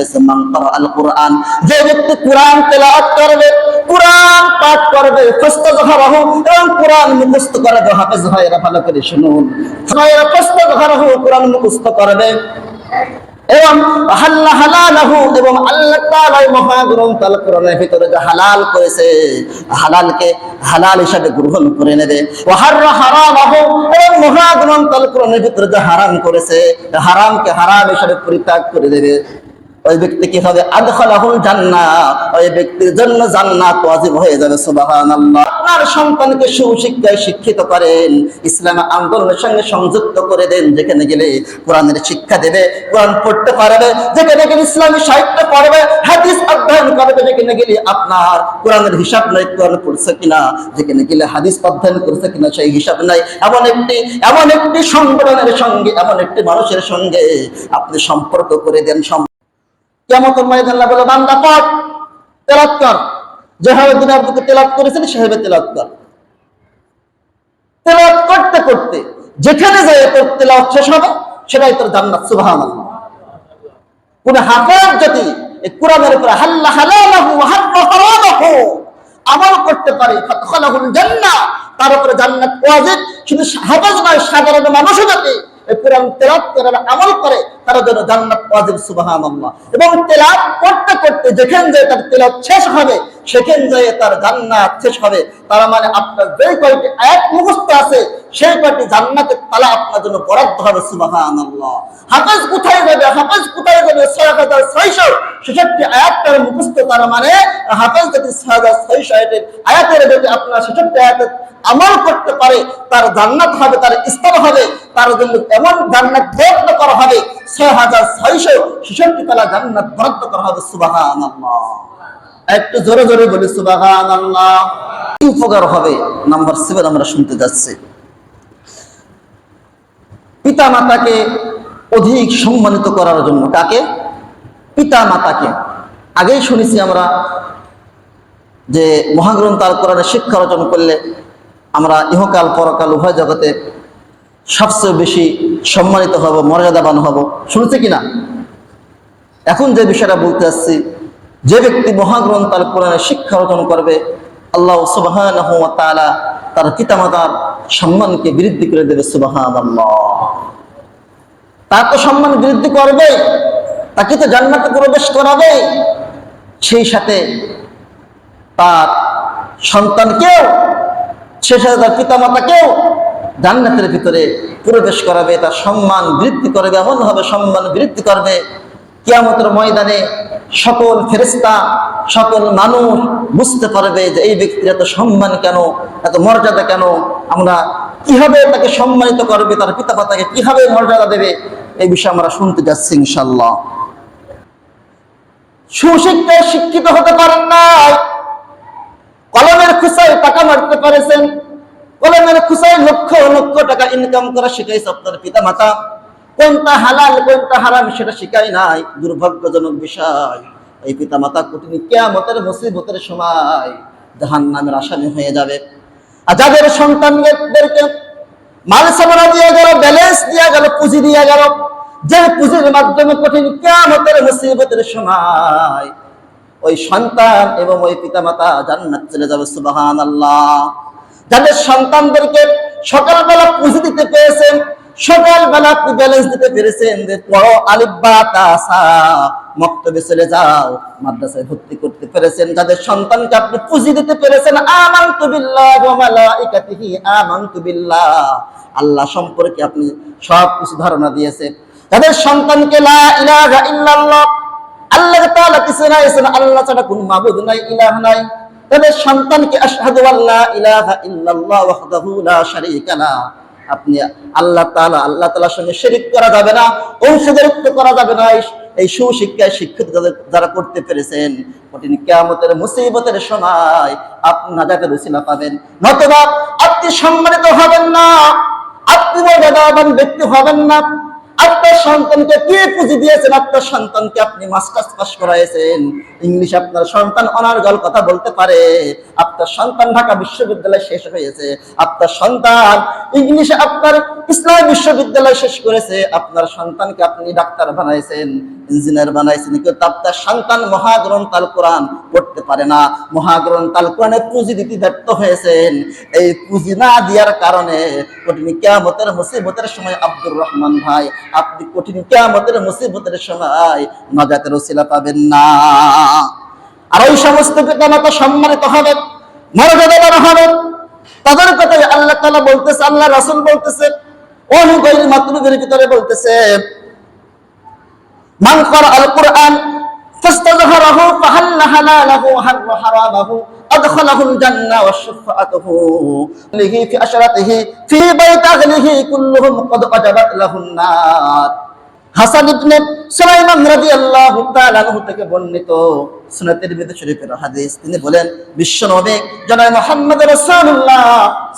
করেছে আল কোরআন যে ব্যক্তি কোরআন তেলাওয়াত করবে, কোরআন পাঠ করবে এবং কোরআন মুখস্থ হাফেজ ভালো করে শুনুন। কোরআন মুখস্থ করবে। এবং হাল্লা এবং আল্লাহ কোরআনের ভিতরে যে হালাল করেছে, হালালকে হালাল হিসাবে গ্রহণ করে নেবে। ওয়া হাররা এবং কোরআনের ভিতরে যে হারাম করেছে, হারামকে হারাম হিসাবে পরিত্যাগ করে দেবে। ওই ব্যক্তি কি হবে? আদখালাহুল জান্নাত। ওই ব্যক্তির জন্য জান্নাত ওয়াজিব হয়ে যাবে, সুবহানাল্লাহ। আপনার সন্তানকে সুশিক্ষায় শিক্ষিত করেন, ইসলাম আন্দোলনের সঙ্গে সংযুক্ত করে দেন, যেখানে গেলে কোরআনের শিক্ষা দেবে, কোরআন পড়তে পারবে, যেখানে গেলে ইসলামী সাহিত্য পড়বে, হাদিস অধ্যয়ন করবে, যেখানে গেলে আপনার কোরআনের হিসাব নাই, কোরআন পড়ছে কিনা, যেখানে গেলে হাদিস অধ্যয়ন করছে কিনা, সেই হিসাব নাই। এমন একটি এমন একটি সংগঠনের সঙ্গে, এমন একটি মানুষের সঙ্গে আপনি সম্পর্ক করে দেন কেমন ময়দান বলে, বান্দা তেলাত কর। যেভাবে তেলাত করেছেন, সেভাবে তেলাত কর। তেলাত করতে করতে যেখানে যায় তোর তেলাওয়াত শেষ হবে, সেটাই তোর জান্নাত, সুবহানাল্লাহ। কোন হাফেজ যদি কোরআনের উপরে হাল্লা হালালাহু হাররা হারামাহু আমল করতে পারে, ফাদখালাহুল জান্নাহ, তার উপরে জান্নাত ওয়াজিব। শুধু হাফেজ নয়, সাধারণ মানুষও এই আমল করে, তার জন্য জান্নাত ওয়াজিব সুবহানাল্লাহ। এবং তেলাওয়াত করতে করতে যেখান যায় তার তেলাওয়াত শেষ হবে, সেখান যায় তার জান্নাত শেষ হবে। তার মানে আপনার যে মুখস্থ আছে, সেই জান্নাতের তালা আপনার জন্য বরাদ্দ হবে, সুবহানাল্লাহ। হাফেজ কোথায় যাবে? হাফেজ কোথায় যাবে? ছয় হাজার ছয়শো ছেষট্টি তার মানে হাফেজ যদি ছয় হাজার ছয়শো আয়াতের আয়াতের যদি আপনার ছেষট্টি আয়াতের আমল করতে পারে, তার জান্নাত হবে, তার স্তর হবে তার জন্য এমন জান্নাত বরাদ্দ করা হবে, ছয় হাজার ছয়শো ছেষট্টি তালা জান্নাত বরাদ্দ করা হবে, সুবহানাল্লাহ। একটু জোরে জোরে বলি, সুবহানাল্লাহ। কি উপকার হবে, নাম্বার সেভেন আমরা শুনতে যাচ্ছি। পিতা মাতাকে অধিক সম্মানিত করার জন্য কাকে? পিতা মাতাকে আগেই শুনেছি আমরা যে মহাগ্রন্থ আল কোরআনে শিক্ষা অর্জন করলে আমরা ইহকাল পরকাল উভয় জগতে সবচেয়ে বেশি সম্মানিত হব, মর্যাদাবান হব। শুনেছে কিনা? এখন যে বিষয়টা বলতে আসছি, যে ব্যক্তি মহাগ্রন্থ আল কোরআনে শিক্ষা অর্জন করবে, আল্লাহ তাআলা তার পিতামাতার সম্মানকে বৃদ্ধি করে দেবে, সুবহানাল্লাহ। তার তো সম্মান বৃদ্ধি করবে, তাকে তো জান্নাতে প্রবেশ করাবে। সেই সাথে তার সন্তানকেও সে সাথে তার পিতামাতাকেও জান্নাতের ভিতরে প্রবেশ করাবে, তার সম্মান বৃদ্ধি করবে এমন ভাবে সম্মান বৃদ্ধি করবে। কিয়ামতের ময়দানে সকল ফেরেস্তা সকল মানুষ বুঝতে পারবে যে এই ব্যক্তির এত সম্মান কেন, এত মর্যাদা কেন, আমরা কীভাবে তাকে সম্মানিত করবে, তার পিতা মাতাকে কীভাবে মর্যাদা দেবে, এই বিষয়ে আমরা শুনতে যাচ্ছি ইনশাল্লাহ সুশিক্ষায় শিক্ষিত হতে পারেন না কলমের খুসায় টাকা মারতে পারেছেন কলমের খুসায় লক্ষ লক্ষ টাকা ইনকাম করা শিখাইছে আপনার পিতা মাতা কোনটা হালাল, কোনটা হারাম সেটা শিখাই নাই। দুর্ভাগ্যজনক বিষয়। এই পিতা মাতা কঠিন কেয়ামতের মুসিবতের সময় জাহান নামের আসামি হয়ে যাবে। আর যাদের সন্তানদেরকে মাল সামনা দিয়ে গেল ব্যালেন্স দিয়ে গেল, পুঁজি দিয়ে গেল, যে পুঁজির মাধ্যমে কঠিন কেয়ামতের মুসিবতের সময় ওই সন্তান এবং ওই পিতা মাতা জান্নাত চলে যাবে সুবাহান আল্লাহ যাদের সন্তানদেরকে সকালবেলা পুঁজি দিতে পেরেছেন, সকালবেলা আপনি ব্যালেন্স দিতে পেরেছেন, যে পড়ো আলিব্বা তাসা মক্তবে চলে যাও, মাদ্রাসায় ভর্তি করতে পেরেছেন। যাদের সন্তানকে আপনি পুঁজি দিতে পেরেছেন, আমানতু বিল্লাহ ওয়া মালাইকাতিহি, আমানতু বিল্লাহ। আল্লাহ সম্পর্কে আপনি সব কিছু ধারণা দিয়েছেন। যাদের সন্তানকে লা ইলাহা ইল্লাল্লাহ, আল্লাহ তাআলা কিছু নাই, আল্লাহ ছাড়া কোনো মাবুদ নাই, ইলাহ নাই। তাদের সন্তানকে আশহাদু আল্লা ইলাহা ইল্লাল্লাহ আপনি আল্লাহ তাআলা, আল্লাহ তাআলার সঙ্গে শিরিক করা যাবে না, অংশীদারিত্ব করা যাবে না। এই- সুশিক্ষায় শিক্ষিত যারা করতে পেরেছেন, কঠিন কিয়ামতের মুসিবতের সময় আপনি নাজাতের উসিলা পাবেন, নতুবা আপনি সম্মানিত হবেন না, আপনি মর্যাদাবান ব্যক্তি হবেন না। আপনার সন্তানকে কি পুঁজি দিয়েছেন? আপনার সন্তানকে আপনি মাস্টার্স পাস করাইছেন। ইংলিশ আপনার সন্তান অনার্গল কথা বলতে পারে। আপনার সন্তান ঢাকা বিশ্ববিদ্যালয় শেষ হয়েছে। আপনার সন্তান ইংলিশে আপনার ইসলাম বিশ্ববিদ্যালয় শেষ করেছে। আপনার সন্তানকে আপনি ডাক্তার বানাইছেন, ইঞ্জিনিয়ার বানাইছেন। কিন্তু আপনার সন্তান মহাগ্রন্থ আল কোরআন পড়তে পারে না। মহাগ্রন্থ আল কোরআনে পুঁজি দিতে ব্যর্থ হয়েছেন। এই পুঁজি না দেওয়ার কারণে কঠিন কেয়ামতের মুসিবতের সময় আব্দুর রহমান ভাই, আপনি কঠিন কেয়ামতের মুসিবতের সময় নাজাতের ওসিলা পাবেন না। আর ওই সমস্ত পিতামাতা সম্মানিত হবেন, মর্যাদাবান হবেন। তাদের কথাই আল্লাহ তাআলা বলতেছে, আল্লাহ রাসূল বলতেছে অনুগৈর মাতলুবের ভিতরে বলতেছে। মান করা আল কোরআন فاستظهره فحل حلاله وحر حرامه أدخله الجنة والشفاعته له في أشرته في بيت أهله كلهم قد وجبت له النار হাসান ইবনে সুলাইমান রাদিয়াল্লাহু তাআলা আনহু থেকে বর্ণিত সুনাত তিরমিজি শরীফের হাদিস তিনি বলেন বিশ্ব নবী জনাব মুহাম্মদ রাসূলুল্লাহ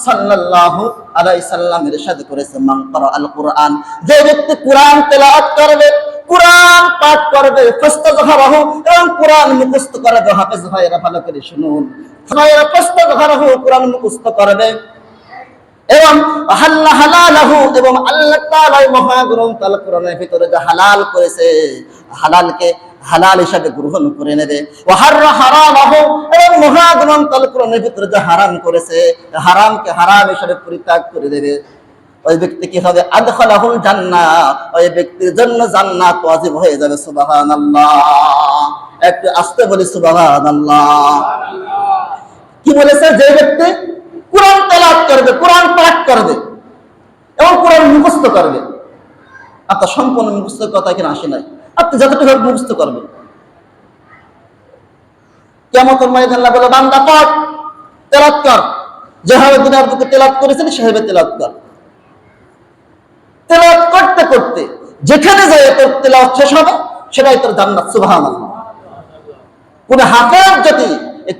সাল্লাল্লাহু আলাইহি সাল্লাম ইরশাদ করেছে মান ক্বারা আল কোরআন যে ব্যক্তি কোরআন তেলাওয়াত করবে কোরআন পাঠ করবে ফাস্তাযহারাহু এবং কোরআন মুখস্থ হাফেজ ভালো করে শুনুন। ভাইরা ফাস্তাযহারাহু কোরআন মুখস্থ এবং হাল্লা এবং আল্লাহ কোরআনের ভিতরে হালাল করেছে, হালালকে হালাল হিসাবে গ্রহণ করে নেবে। ও এবং মহাগ্রন্থ আল কোরআনের ভিতরে যে হারাম করেছে, হারামকে হারাম হিসাবে পরিত্যাগ করে দেবে। ওই ব্যক্তি কি হবে? আদখালাহুল জান্নাত। ওই ব্যক্তির জন্য জান্নাত ওয়াজিব হয়ে যাবে, সুবহানাল্লাহ। একটু আস্তে বলি, সুবহানাল্লাহ। কি বলেছে? যে ব্যক্তি কোরআন তেলাওয়াত করবে, কোরআন পাঠ করবে এবং কোরআন মুখস্থ করবে। আপনার সম্পূর্ণ মুখস্থ কথা এখানে আসে নাই। আপনি যতটুকু মুখস্থ করবেন কেমন আল্লাহ বলে, বান্দা পড় তেলাত কর। যেভাবে দুনিয়ার বুকে তেলাত করেছেন, সেভাবে তেলাত কর। তেলাওয়াত করতে করতে যেখানে যায় তোর তেলাওয়াত শেষ হবে, সেটাই তোর জান্নাত, সুবহানাল্লাহ। কোন হাফেজ যদি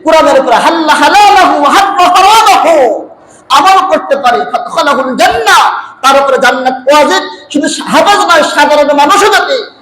কোরআনের উপরে হাল্লা হালালাহু হাল্লা হারামাহু আমল করতে পারে ফাতখালাহুল জান্নাহ, তার উপরে জান্নাত ওয়াজিব। শুধু হাফেজ নয়, সাধারণ মানুষও এই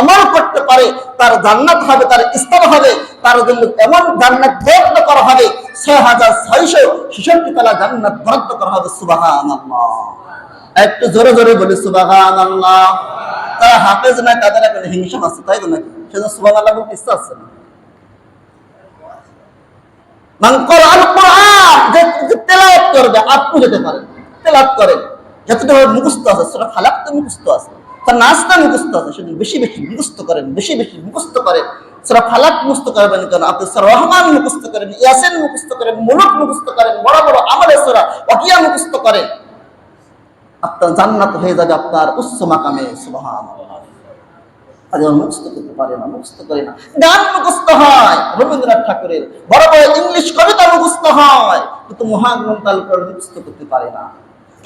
আমল করতে পারে, তার জান্নাত হবে, তার স্তর হবে, তার জন্য এমন জান্নাত বরাদ্দ করা হবে ছয় হাজার ছয়শো ছেষট্টি তালা জান্নাত বরাদ্দ করা হবে, সুবহানাল্লাহ। একটু জোরে জোরে বলি সুবাহান তারা হাফেজ নাই তাদের এখন হিংসা আছে, তাই তো নাকি? সেজন্য সুবাহ আল্লাহ বলতে ইচ্ছা আছে না? যে যে তেলাওয়াত করবে আপনি যেতে পারেন তেলাওয়াত করেন যতটুকু মুখস্থ আছে, সেটা ফালাক তো মুখস্থ আছে। তার নাচটা মুখস্থ আছে সেটা বেশি বেশি মুখস্থ করেন, বেশি বেশি মুখস্থ করেন সেটা ফালাক মুখস্থ করবেন কেন? আপনি সেরা রহমান মুখস্থ করেন, ইয়াসিন মুখস্থ করেন, মুলুক মুখস্থ করেন, বড় বড় আমলের সেরা অকিয়া মুখস্থ করেন। আপনার জান্নাত হয়ে যাবে আপনার উচ্চ মাকামে সুবহান মুখস্থ করতে পারে না, মুখস্থ করে না। গান মুখস্থ হয়, রবীন্দ্রনাথ ঠাকুরের। বড় বড় ইংলিশ কবিতা মুখস্থ হয়, কিন্তু মহাগ্রন্থ আল কোরআন মুখস্থ করতে পারে না।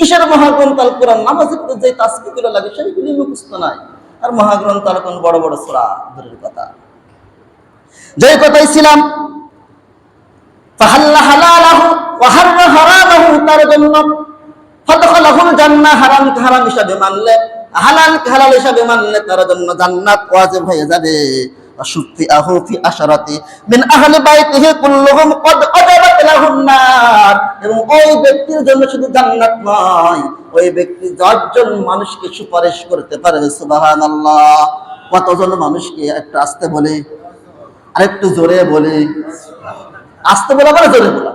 কিসের মহাগ্রন্থ আল কোরআন, নামাজের যে তাসবিগুলো লাগে সেইগুলি মুখস্থ নাই। আর মহাগ্রন্থ আল কোরআন বড় বড় সূরা, দূরের কথা। যে কথাই ছিলাম, ফাহাল্লা হালালাহু ওয়া হাররা হারামাহু তার জন্য ফাদখালাহুল জান্নাহ, হারাম হারাম হিসাবে মানলে, হালাল হালাল হিসাবে মানলে তার জন্য জান্নাত ওয়াজিব হয়ে যাবে। এবং ওই ব্যক্তির জন্য শুধু জান্নাত নয়, ওই ব্যক্তি দশজন মানুষকে সুপারিশ করতে পারবে কতজন মানুষকে একটু আসতে বলে, আরেকটু জোরে বলে। আসতে বলা মানে জোরে বলা।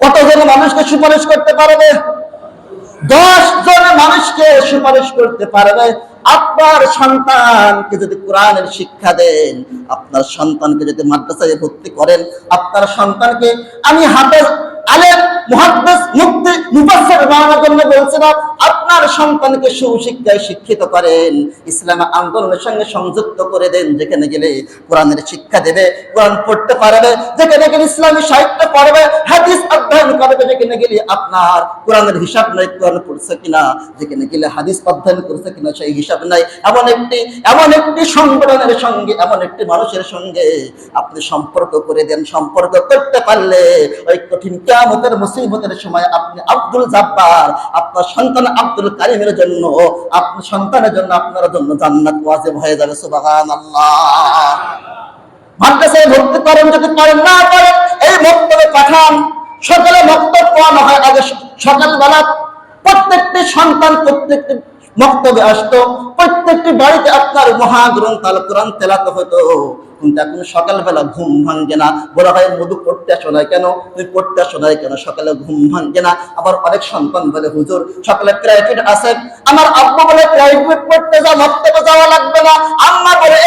কতজন মানুষকে সুপারিশ করতে পারবে? দশ জন মানুষকে সুপারিশ করতে পারবে। আপনার সন্তানকে যদি কোরআনের শিক্ষা দেন, আপনার সন্তানকে যদি মাদ্রাসায় ভর্তি করেন, আপনার সন্তানকে আমি হাফেজ, আলেম, মুহাদ্দিস, মুফতি, মুফাসসির বানানোর জন্য বলছিলাম আপনার সন্তানকে সুশিক্ষায় শিক্ষিত করেন, ইসলাম আন্দোলনের সঙ্গে সংযুক্ত করে দেন, যেখানে গেলে কোরআনের শিক্ষা দেবে, কোরআন পড়তে পারবে, যেখানে গেলে ইসলামী সাহিত্য পড়বে, হাদিস অধ্যয়ন করবে, যেখানে গেলে আপনার কোরআনের হিসাব নাই, কোরআন পড়ছে কিনা, যেখানে গেলে হাদিস অধ্যয়ন করছে কিনা, সেই হিসাব নাই। এমন একটি এমন একটি সংগঠনের সঙ্গে, এমন একটি মানুষের সঙ্গে আপনি সম্পর্ক করে দেন, সম্পর্ক করতে পারলে ওই কঠিন কিয়ামতের মুসিবতের সময় আপনি আব্দুল জাব্বার, আপনার সন্তান আব্দুল কারিমের জন্য আপনার সন্তানের জন্য আপনার জন্য জান্নাত ওয়াজিব হয়ে যাবে, সুবহানাল্লাহ। মাদ্রাসায় ভর্তি করেন যদি করেন না করেন, এই মক্তবে পাঠান। সকালে মক্তব পড়ানো হয়, আগে সকালবেলা প্রত্যেকটি সন্তান প্রত্যেকটি মক্তবে আসতো প্রত্যেকটি বাড়িতে আপনার মহাগ্রন্থ আল কোরআন তেলাতে হতো। কিন্তু এখন সকালবেলা ঘুম না। বলা হয়, মধু পড়তে আসো কেন? তুই পড়তে আসো কেন? সকালে ঘুম না। আবার অনেক সন্তান বলে, হুজুর, সকালে প্রাইভেট আছে। আমার আব্বু বলে, প্রাইভেট পড়তে যা যাওয়া লাগবে না। আম্মা বলে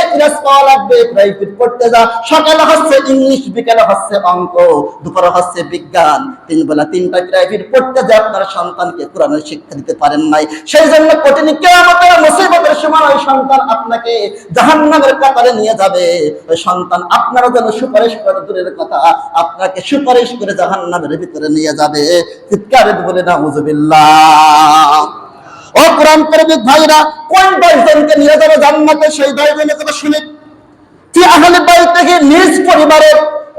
পাওয়া লাগবে, প্রাইভেট পড়তে যা। সকালে হচ্ছে ইংলিশ, বিকালে হচ্ছে অঙ্ক, দুপুরে হচ্ছে বিজ্ঞান। তিন বেলা তিনটা প্রাইভেট পড়তে যা আপনার সন্তানকে কোরআনের শিক্ষা দিতে পারেন নাই। সেই জন্য কঠিন কেয়ামতের মুসিবতের সময় ওই সন্তান আপনাকে জাহান্নামের কাতারে নিয়ে যাবে। ওই সন্তান আপনার জন্য সুপারিশ করে দূরের কথা, আপনাকে সুপারিশ করে জাহান্নামের ভিতরে নিয়ে যাবে। চিৎকারে বলে না হুজুবিল্লাহ ও কোরআন প্রেমিক ভাইরা, কোন দশজনকে নিয়ে যাবে জান্নাতে? সেই দশজনের কথা শুনে ফি আহলি বাইতিহি নিজ পরিবারের